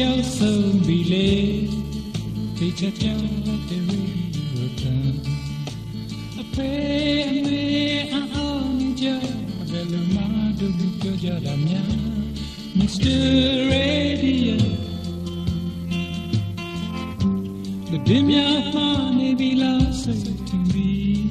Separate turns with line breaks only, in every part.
io son bilet Puis j'attends la the Après aimer un homme J'avais le mal de boucle de la mienne Mr. Radio. The dimya pane bilasa to be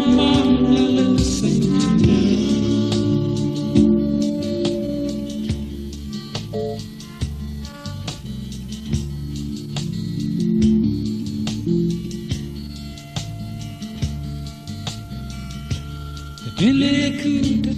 dimya ma la la say The dile ku da